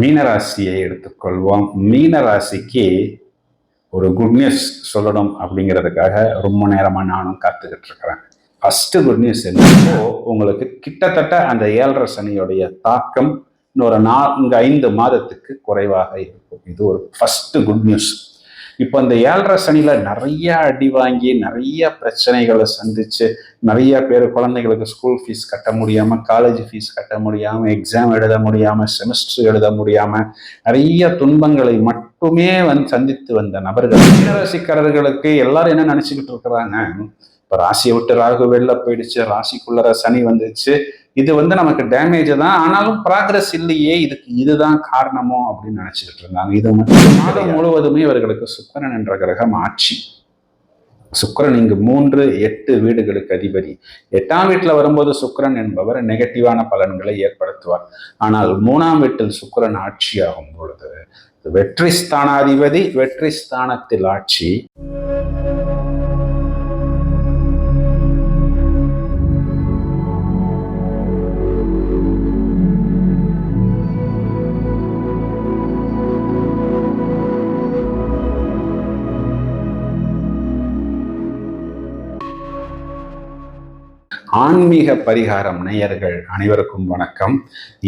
மீனராசியை எடுத்துக்கொள்வோம். மீனராசிக்கு ஒரு குட் நியூஸ் சொல்லணும் அப்படிங்கிறதுக்காக ரொம்ப நேரமாக நானும் காத்துக்கிட்டு இருக்கிறேன் ஃபஸ்ட்டு குட் நியூஸ் என்னப்போ உங்களுக்கு கிட்டத்தட்ட அந்த ஏழரை சனியுடைய தாக்கம் இன்னொரு நான்கு ஐந்து மாதத்துக்கு குறைவாக இருக்கும். இது ஒரு ஃபஸ்ட்டு குட் நியூஸ் இப்போ இந்த ஏழரை சனியில் நிறைய அடி வாங்கி நிறைய பிரச்சனைகளை சந்திச்சு நிறைய பேர் குழந்தைகளுக்கு ஸ்கூல் ஃபீஸ் கட்ட முடியாமல் காலேஜ் ஃபீஸ் கட்ட முடியாமல் எக்ஸாம் எழுத முடியாமல் செமஸ்டர் எழுத முடியாமல் நிறைய துன்பங்களை மட்டுமே வந்து சந்தித்து வந்த நபர்கள் மீனராசிக்காரர்களுக்கு எல்லாரும் என்ன நினச்சிக்கிட்டு இருக்கிறாங்க? இப்போ ராசியை விட்டு ராகு வெளில போயிடுச்சு ராசிக்குள்ளர சனி வந்துச்சு இது வந்து நமக்கு டேமேஜ் தான். ஆனாலும் ப்ராக்ரஸ் இல்லையே இதுக்கு இதுதான் காரணமோ அப்படின்னு நினைச்சுக்கிட்டு இருந்தாங்க. இது மட்டும் மாதம் முழுவதுமே இவர்களுக்கு சுக்கரன் என்ற கிரகம் ஆட்சி. சுக்கிரன் இங்கு மூன்று எட்டு வீடுகளுக்கு அதிபதி. எட்டாம் வீட்டில் வரும்போது சுக்கிரன் என்பவர் நெகட்டிவான பலன்களை ஏற்படுத்துவார். ஆனால் மூணாம் வீட்டில் சுக்கிரன் ஆட்சியாகும் பொழுது வெற்றி ஸ்தானாதிபதி வெற்றி ஸ்தானத்தில் ஆட்சி. ஆன்மீக பரிகாரம் நேயர்கள் அனைவருக்கும் வணக்கம்.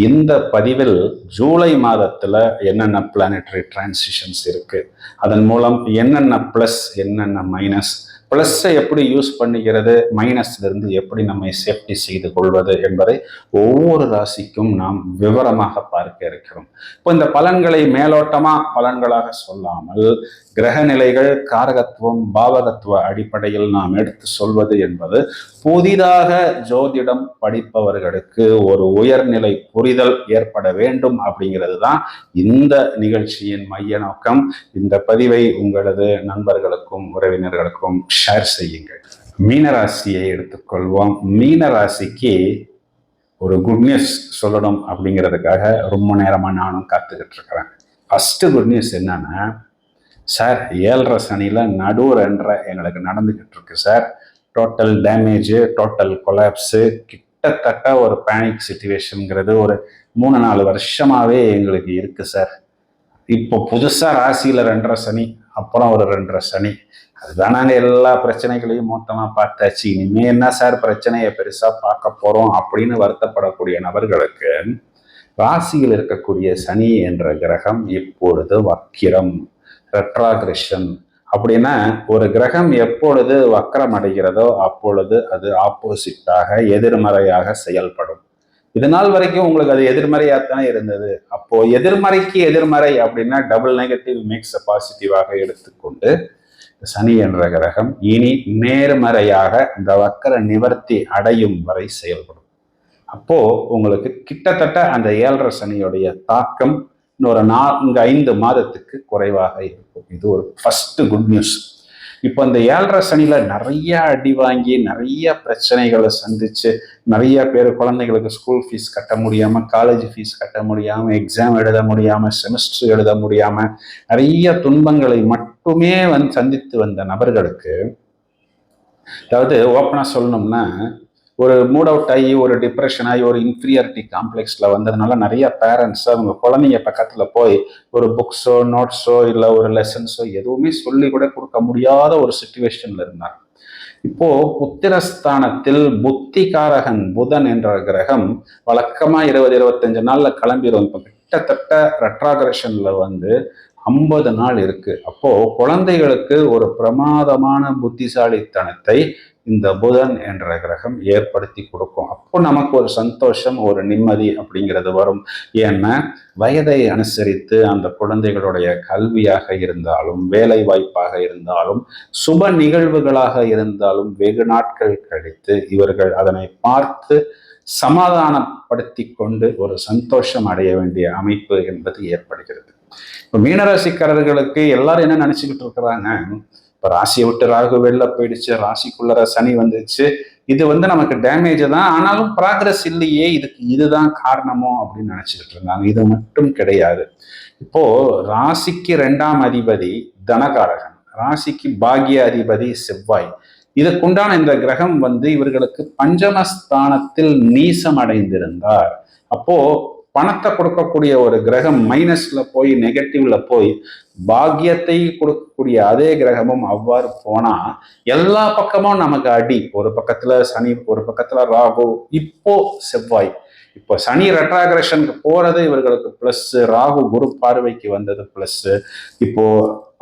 இந்த பதிவில் ஜூலை மாதத்துல என்னென்ன பிளானட்டரி டிரான்சிஷன்ஸ் இருக்கு அதன் மூலம் என்னென்ன ப்ளஸ் என்னென்ன மைனஸ் ப்ளஸ்ஸை எப்படி யூஸ் பண்ணிக்கிறது மைனஸ்ல இருந்து எப்படி நம்மை சேஃப்டி செய்து கொள்வது என்பதை ஒவ்வொரு ராசிக்கும் நாம் விவரமாக பார்க்க இருக்கிறோம். இப்போ இந்த பலன்களை மேலோட்டமா பலன்களாக சொல்லாமல் கிரக நிலைகள் காரகத்துவம் பாவகத்துவ அடிப்படையில் நாம் எடுத்து சொல்வது என்பது புதிதாக ஜோதிடம் படிப்பவர்களுக்கு ஒரு உயர்நிலை புரிதல் ஏற்பட வேண்டும் அப்படிங்கிறது தான் இந்த நிகழ்ச்சியின் மைய நோக்கம். இந்த பதிவை உங்களது நண்பர்களுக்கும் உறவினர்களுக்கும் ஷேர் செய்யுங்கள். மீனராசியை எடுத்துக்கொள்வோம். மீனராசிக்கு ஒரு குட் நியூஸ் சொல்லணும் அப்படிங்கிறதுக்காக ரொம்ப நேரமாக நானும் காத்துக்கிட்டு இருக்கிறேன். ஃபஸ்ட்டு குட் நியூஸ் என்னன்னா சார் ஏழரை சனியில் நடு ரெண்டரை எங்களுக்கு நடந்துக்கிட்டு இருக்கு sir. Total damage total collapse கிட்டத்தட்ட ஒரு பேனிக் சுச்சுவேஷனுங்கிறது ஒரு மூணு நாலு வருஷமாகவே எங்களுக்கு இருக்குது சார். இப்போ புதுசாக ராசியில் ரெண்டரை சனி அப்புறம் ஒரு ரெண்டரை சனி. அதுதான் நாங்கள் எல்லா பிரச்சனைகளையும் மொத்தமாக பார்த்தாச்சு. இனிமேல் என்ன சார் பிரச்சனையை பெருசாக பார்க்க போகிறோம் அப்படின்னு வருத்தப்படக்கூடிய நபர்களுக்கு ராசியில் இருக்கக்கூடிய சனி என்ற கிரகம் இப்பொழுது வக்கிரம். ரெட்ராகிரஷன் அப்படின்னா ஒரு கிரகம் எப்பொழுது வக்கரம் அடைகிறதோ அப்பொழுது அது ஆப்போசிட்டாக எதிர்மறையாக செயல்படும். இது நாள் வரைக்கும் உங்களுக்கு அது எதிர்மறையாகத்தான் இருந்தது. அப்போ எதிர்மறைக்கு எதிர்மறை அப்படின்னா டபுள் நெகட்டிவ் மிக்ஸ் பாசிட்டிவாக எடுத்துக்கொண்டு சனி என்ற கிரகம் இனி நேர்மறையாக இந்த வக்கர நிவர்த்தி அடையும் வரை செயல்படும். அப்போ உங்களுக்கு கிட்டத்தட்ட அந்த ஏழரை சனியுடைய தாக்கம் இன்னொரு நான்கு ஐந்து மாதத்துக்கு குறைவாக இருக்கும். இது ஒரு ஃபஸ்ட்டு குட் நியூஸ் இப்போ இந்த ஏழரை சனியில் நிறைய அடி வாங்கி நிறைய பிரச்சனைகளை சந்திச்சு நிறைய பேர் குழந்தைகளுக்கு ஸ்கூல் ஃபீஸ் கட்ட முடியாமல் காலேஜ் ஃபீஸ் கட்ட முடியாமல் எக்ஸாம் எழுத முடியாமல் செமஸ்டர் எழுத முடியாமல் நிறைய துன்பங்களை மட்டுமே வந்து சந்தித்து வந்த நபர்களுக்கு அதாவது ஓப்பனாக சொல்லணும்னா ஒரு மூட் அவுட் ஆகி ஒரு டிப்ரெஷன் ஆகி ஒரு இன்ஃபீரியாரிட்டி காம்ப்ளெக்ஸில் வந்ததுனால நிறைய பேரண்ட்ஸ் அவங்க குழந்தைங்க பக்கத்தில் போய் ஒரு புக்ஸோ நோட்ஸோ இல்லை ஒரு லெசன்ஸோ எதுவுமே சொல்லி கூட கொடுக்க முடியாத ஒரு சுச்சுவேஷனில் இருந்தாங்க. இப்போ புத்திரஸ்தானத்தில் புத்திகாரகன் புதன் என்ற கிரகம் வழக்கமா இருபது இருபத்தஞ்சு நாள்ல கிளம்பிடும் இப்போ கிட்டத்தட்ட ரெட்ராகிரஷன்ல வந்து ஐம்பது நாள் இருக்கு. அப்போ குழந்தைகளுக்கு ஒரு பிரமாதமான புத்திசாலித்தனத்தை இந்த புதன் என்ற கிரகம் ஏற்படுத்தி கொடுக்கும். அப்போ நமக்கு ஒரு சந்தோஷம் ஒரு நிம்மதி அப்படிங்கிறது வரும். ஏன்னா வயதை அனுசரித்து அந்த குழந்தைகளுடைய கல்வியாக இருந்தாலும் வேலை வாய்ப்பாக இருந்தாலும் சுப நிகழ்வுகளாக இருந்தாலும் வெகு நாட்கள் கழித்து இவர்கள் அதனை பார்த்து சமாதானப்படுத்தி கொண்டு ஒரு சந்தோஷம் அடைய வேண்டிய அமைப்பு என்பது ஏற்படுகிறது. இப்போ மீனராசிக்காரர்களுக்கு எல்லாரும் என்ன நினைச்சுக்கிட்டு இருக்கிறாங்க? இப்போ ராசியை விட்டு ராகு வெளில போயிடுச்சு ராசிக்குள்ளர சனி வந்துச்சு இது வந்து நமக்கு டேமேஜ் தான். ஆனாலும் ப்ராக்ரஸ் இல்லையே இதுக்கு இதுதான் காரணமோ அப்படின்னு நினைச்சுக்கிட்டு இருந்தாங்க. இது மட்டும் கிடையாது. இப்போ ராசிக்கு ரெண்டாம் அதிபதி தனகாரகன். ராசிக்கு பாகிய அதிபதி செவ்வாய். இதற்குண்டான இந்த கிரகம் வந்து இவர்களுக்கு பஞ்சமஸ்தானத்தில் நீசம் அடைந்திருந்தார் அப்போ பணத்தை கொடுக்கக்கூடிய ஒரு கிரகம் மைனஸ்ல போய் நெகட்டிவ்ல போய் பாக்கியத்தை கொடுக்கக்கூடிய அதே கிரகமும் அவ்வாறு போனா எல்லா பக்கமும் நமக்கு அடி. ஒரு பக்கத்துல சனி ஒரு பக்கத்துல ராகு. இப்போ செவ்வாய். இப்போ சனி ரெட்ராகிரஷனுக்கு போறது இவர்களுக்கு பிளஸ் ராகு குரு பார்வைக்கு வந்தது பிளஸ் இப்போ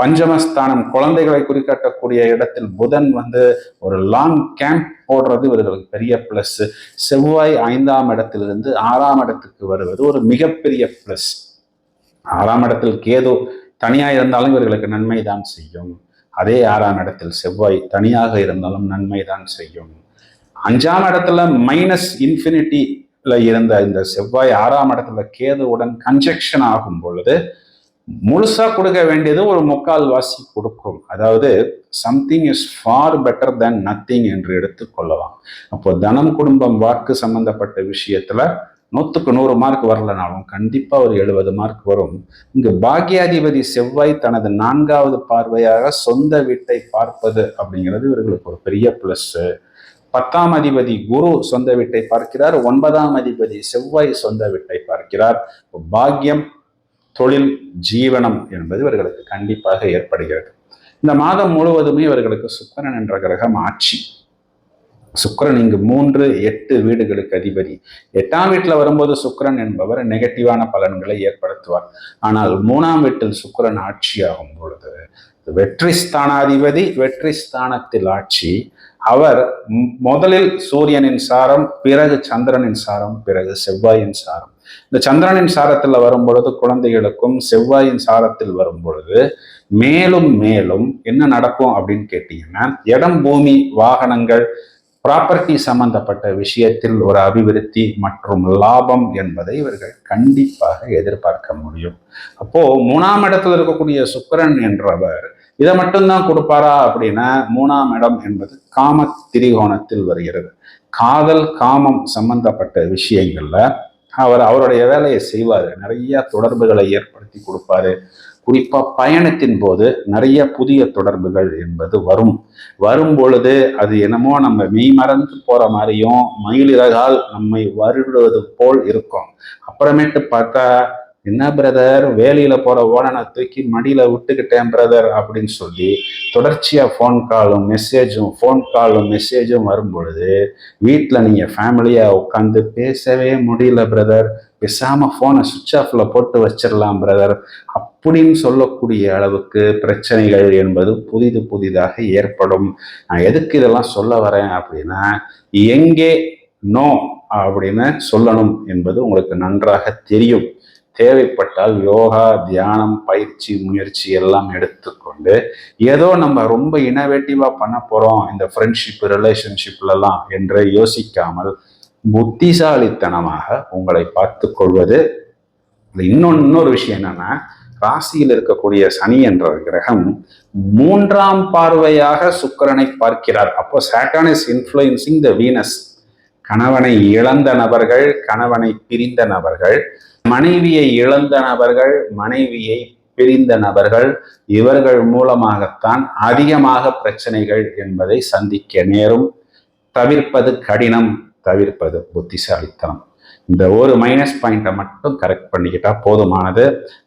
பஞ்சமஸ்தானம் குழந்தைகளை குறிக்காட்டக்கூடிய இடத்தில் புதன் வந்து ஒரு லாங் கேம்ப் போடுறது இவர்களுக்கு பெரிய பிளஸ் செவ்வாய் ஐந்தாம் இடத்திலிருந்து ஆறாம் இடத்துக்கு வருவது ஒரு மிகப்பெரிய பிளஸ் ஆறாம் இடத்தில் கேது தனியாக இருந்தாலும் இவர்களுக்கு நன்மை தான் செய்யும். அதே ஆறாம் இடத்தில் செவ்வாய் தனியாக இருந்தாலும் நன்மை தான் செய்யும். அஞ்சாம் இடத்துல மைனஸ் இன்ஃபினிட்டி இருந்த இந்த செவ்வாய் ஆறாம் இடத்துல கேதுவுடன் கன்ஜெக்ஷன் ஆகும் பொழுது முழுசா கொடுக்க வேண்டியது ஒரு முக்கால் வாசி கொடுக்கும். அதாவது something is for better then nothing என்று எடுத்துக்கொள்ளலாம் அப்போ தனம் குடும்பம் வாக்கு சம்பந்தப்பட்ட விஷயத்துல நூற்றுக்கு நூறு மார்க் வரலனாலும் கண்டிப்பா ஒரு எழுபது மார்க் வரும். இங்கு பாக்யாதிபதி செவ்வாய் தனது நான்காவது பார்வையாக சொந்த வீட்டை பார்ப்பது அப்படிங்கிறது இவர்களுக்கு ஒரு பெரிய பிளஸ் பத்தாம் அதிபதி குரு சொந்த வீட்டை பார்க்கிறார் ஒன்பதாம் அதிபதி செவ்வாய் சொந்த வீட்டை பார்க்கிறார். பாக்கியம் தொழில் ஜீவனம் என்பது இவர்களுக்கு கண்டிப்பாக ஏற்படுகிறது. இந்த மாதம் முழுவதுமே இவர்களுக்கு சுக்கரன் என்ற கிரகம் ஆட்சி. சுக்கரன் இங்கு மூன்று எட்டு வீடுகளுக்கு அதிபதி. எட்டாம் வீட்டில் வரும்போது சுக்கரன் என்பவர் நெகட்டிவான பலன்களை ஏற்படுத்துவார். ஆனால் மூணாம் வீட்டில் சுக்கரன் ஆட்சியாகும் பொழுது வெற்றி ஸ்தானாதிபதி வெற்றி ஸ்தானத்தில் ஆட்சி அவர் முதலில் சூரியனின் சாரம் பிறகு சந்திரனின் சாரம் பிறகு செவ்வாயின் சாரம். இந்த சந்திரனின் சாரத்தில் வரும் பொழுது குழந்தைகளுக்கும் செவ்வாயின் சாரத்தில் வரும் பொழுது மேலும் மேலும் என்ன நடக்கும் அப்படின்னு கேட்டீங்கன்னா இடம் பூமி வாகனங்கள் ப்ராப்பர்ட்டி சம்பந்தப்பட்ட விஷயத்தில் ஒரு அபிவிருத்தி மற்றும் லாபம் என்பதை இவர்கள் கண்டிப்பாக எதிர்பார்க்க முடியும். அப்போ மூணாம் இடத்துல இருக்கக்கூடிய சுக்கரன் என்றவர் இதை மட்டும்தான் கொடுப்பாரா அப்படின்னா மூணாம் இடம் என்பது காம திரிகோணத்தில் வருகிறது. காதல் காமம் சம்பந்தப்பட்ட விஷயங்கள்ல அவர் அவருடைய வேலையை செய்வார். நிறைய தொடர்புகளை ஏற்படுத்தி கொடுப்பாரு. குறிப்பா பயணத்தின் போது நிறைய புதிய தொடர்புகள் என்பது வரும். வரும் பொழுது அது என்னமோ நம்ம மெய் மறந்து போற மாதிரியும் மயிலிறகால் நம்மை வருடுவது போல் இருக்கும். அப்புறமேட்டு பார்த்தா என்ன பிரதர் வேலையில் போகிற ஓடனை தூக்கி மடியில் விட்டுக்கிட்டேன் பிரதர் அப்படின்னு சொல்லி தொடர்ச்சியாக ஃபோன் காலும் மெசேஜும் ஃபோன் காலும் மெசேஜும் வரும் பொழுது வீட்டில் நீங்கள் ஃபேமிலியாக உட்காந்து பேசவே முடியல பிரதர் பேசாமல் ஃபோனை சுவிட்ச் ஆஃபில் போட்டு வச்சிடலாம் பிரதர் அப்படின்னு சொல்லக்கூடிய அளவுக்கு பிரச்சனைகள் என்பது புதிது புதிதாக ஏற்படும். நான் எதுக்கு இதெல்லாம் சொல்ல வரேன் அப்படின்னா எங்கே நோ அப்படின்னு சொல்லணும் என்பது உங்களுக்கு நன்றாக தெரியும். தேவைப்பட்டால் யோகா தியானம் பயிற்சி முயற்சி எல்லாம் எடுத்துக்கொண்டு ஏதோ நம்ம ரொம்ப இனோவேட்டிவாக பண்ண போறோம் இந்த ஃப்ரெண்ட்ஷிப் ரிலேஷன்ஷிப்லலாம் என்று யோசிக்காமல் புத்திசாலித்தனமாக உங்களை பார்த்து கொள்வது. இன்னொன்று இன்னொரு விஷயம் என்னன்னா ராசியில் இருக்கக்கூடிய சனி என்ற கிரகம் மூன்றாம் பார்வையாக சுக்கரனை பார்க்கிறார். அப்போ Saturn is influencing the Venus கணவனை இழந்த நபர்கள் கணவனை பிரிந்த நபர்கள் மனைவியை இழந்த நபர்கள் மனைவியை பிரிந்த நபர்கள் இவர்கள் மூலமாகத்தான் அதிகமாக பிரச்சனைகள் என்பதை சந்திக்க நேரும். தவிர்ப்பது கடினம் தவிர்ப்பது புத்திசாலித்தனம். இந்த ஒரு மைனஸ் பாயிண்ட்டை மட்டும் கரெக்ட் பண்ணிக்கிட்டா போதுமானது.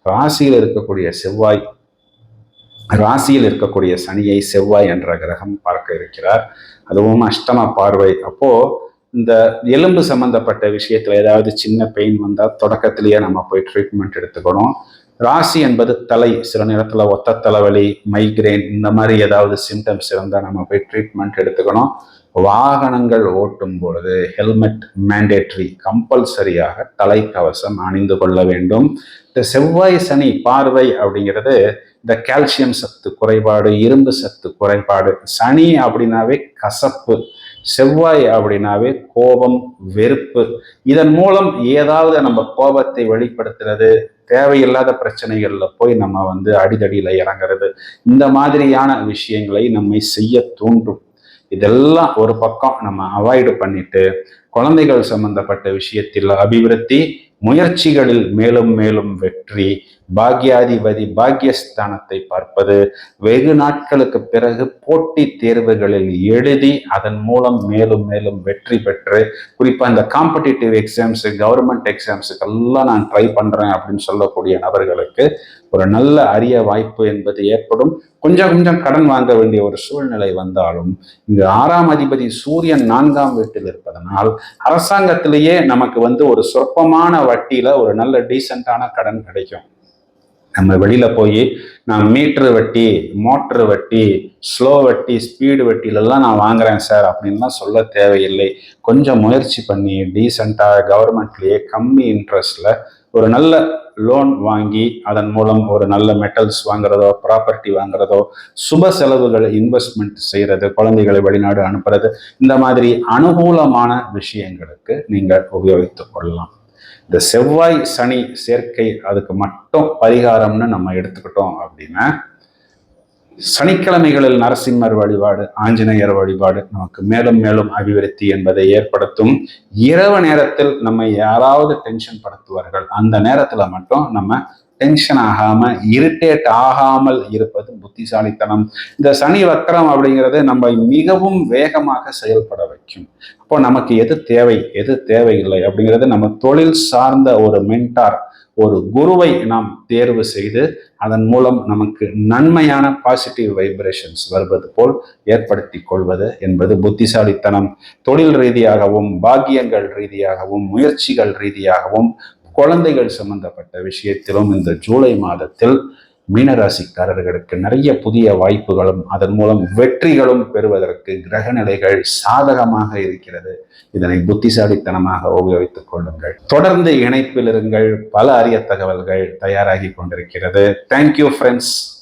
ராசியில் இருக்கக்கூடிய செவ்வாய் ராசியில் இருக்கக்கூடிய சனியை செவ்வாய் என்ற கிரகம் பார்க்க இருக்கிறார். அதுவும் அஷ்டம பார்வை. அப்போ இந்த எலும்பு சம்பந்தப்பட்ட விஷயத்துல ஏதாவது சின்ன பெயின் வந்தால் தொடக்கத்திலேயே நம்ம போய் ட்ரீட்மெண்ட் எடுத்துக்கணும். ராசி என்பது தலை. சில நேரத்துல ஒத்த தலைவலி மைக்ரைன் இந்த மாதிரி ஏதாவது சிம்டம்ஸ் இருந்தால் நம்ம போய் ட்ரீட்மெண்ட் எடுத்துக்கணும். வாகனங்கள் ஓட்டும் பொழுது ஹெல்மெட் மேண்டேட்ரி கம்பல்சரியாக தலைக்கவசம் அணிந்து கொள்ள வேண்டும். இந்த செவ்வாய் சனி பார்வை அப்படிங்கிறது இந்த கால்சியம் சத்து குறைபாடு இரும்பு சத்து குறைபாடு சனி அப்படின்னாவே கசப்பு. செவ்வாய் அப்படின்னாவே கோபம் வெறுப்பு. இதன் மூலம் ஏதாவது நம்ம கோபத்தை வெளிப்படுத்துறது தேவையில்லாத பிரச்சனைகளில் போய் நம்ம வந்து அடிதடியில் இறங்குறது இந்த மாதிரியான விஷயங்களை நம்மை செய்ய தூண்டும். இதெல்லாம் ஒரு பக்கம் நம்ம அவாய்டு பண்ணிட்டு குழந்தைகள் சம்பந்தப்பட்ட விஷயத்தில் அபிவிருத்தி முயற்சிகளில் மேலும் மேலும் வெற்றி பாக்யாதிபதி பாக்யஸ்தானத்தை பார்ப்பது வெகு நாட்களுக்கு பிறகு போட்டித் தேர்வுகளில் எழுதி அதன் மூலம் மேலும் மேலும் வெற்றி பெற்று குறிப்பாக இந்த காம்படிட்டிவ் எக்ஸாம்ஸு கவர்மெண்ட் எக்ஸாம்ஸுக்கெல்லாம் நான் ட்ரை பண்ணுறேன் அப்படின்னு சொல்லக்கூடிய நபர்களுக்கு ஒரு நல்ல அரிய வாய்ப்பு என்பது ஏற்படும். கொஞ்சம் கொஞ்சம் கடன் வாங்க வேண்டிய ஒரு சூழ்நிலை வந்தாலும் இங்கு ஆறாம் அதிபதி சூரியன் நான்காம் வீட்டில் இருப்பதனால் அரசாங்கத்திலேயே நமக்கு வந்து ஒரு சொற்பமான வட்டியில ஒரு நல்ல டீசெண்டான கடன் கிடைக்கும். நம்ம வெளியில போய் நான் மீட்ரு வட்டி மோட்ரு வட்டி ஸ்லோ வட்டி ஸ்பீடு வட்டியிலெல்லாம் நான் வாங்குறேன் சார் அப்படின்லாம் சொல்ல தேவையில்லை. கொஞ்சம் முயற்சி பண்ணி டீசெண்டாக கவர்மெண்ட்லேயே கம்மி இன்ட்ரெஸ்ட்ல ஒரு நல்ல லோன் வாங்கி அதன் மூலம் ஒரு நல்ல மெட்டல்ஸ் வாங்குறதோ ப்ராப்பர்ட்டி வாங்குறதோ சுப செலவுகள் இன்வெஸ்ட்மெண்ட் செய்கிறது குழந்தைகளை வெளிநாடு அனுப்புறது இந்த மாதிரி அனுகூலமான விஷயங்களுக்கு நீங்கள் உபயோகித்துக் கொள்ளலாம். இந்த செவ்வாய் சனி சேர்க்கை அதுக்கு மட்டும் பரிகாரம்னு நம்ம எடுத்துக்கிட்டோம் அப்படின்னா சனிக்கிழமைகளில் நரசிம்மர் வழிபாடு ஆஞ்சநேயர் வழிபாடு நமக்கு மேலும் மேலும் அபிவிருத்தி என்பதை ஏற்படுத்தும். இரவு நேரத்தில் நம்ம யாராவது டென்ஷன் படுத்துவார்கள். அந்த நேரத்தில் மட்டும் நம்ம டென்ஷன் ஆகாம இரிட்டேட் ஆகாமல் இருப்பது புத்திசாலித்தனம். இந்த சனி வக்கரம் அப்படிங்கிறது நம்ம மிகவும் வேகமாக செயல்பட வைக்கும். அப்போ நமக்கு எது தேவை எது தேவையில்லை அப்படிங்கிறது நம்ம தொழில் சார்ந்த ஒரு மென்டார் ஒரு குருவை நாம் தேர்வு செய்து அதன் மூலம் நமக்கு நன்மையான பாசிட்டிவ் வைப்ரேஷன்ஸ் வருவது போல் ஏற்படுத்தி கொள்வது என்பது புத்திசாலித்தனம். தொழில் ரீதியாகவும் பாக்கியங்கள் ரீதியாகவும் முயற்சிகள் ரீதியாகவும் குழந்தைகள் சம்பந்தப்பட்ட விஷயத்திலும் இந்த ஜூலை மாதத்தில் மீனராசிக்காரர்களுக்கு நிறைய புதிய வாய்ப்புகளும் அதன் மூலம் வெற்றிகளும் பெறுவதற்கு கிரக நிலைகள் சாதகமாக இருக்கிறது. இதனை புத்திசாலித்தனமாக உபயோகித்துக் கொள்ளுங்கள். தொடர்ந்து இணைப்பில் இருங்கள். பல அரிய தகவல்கள் தயாராகி கொண்டிருக்கிறது. Thank you friends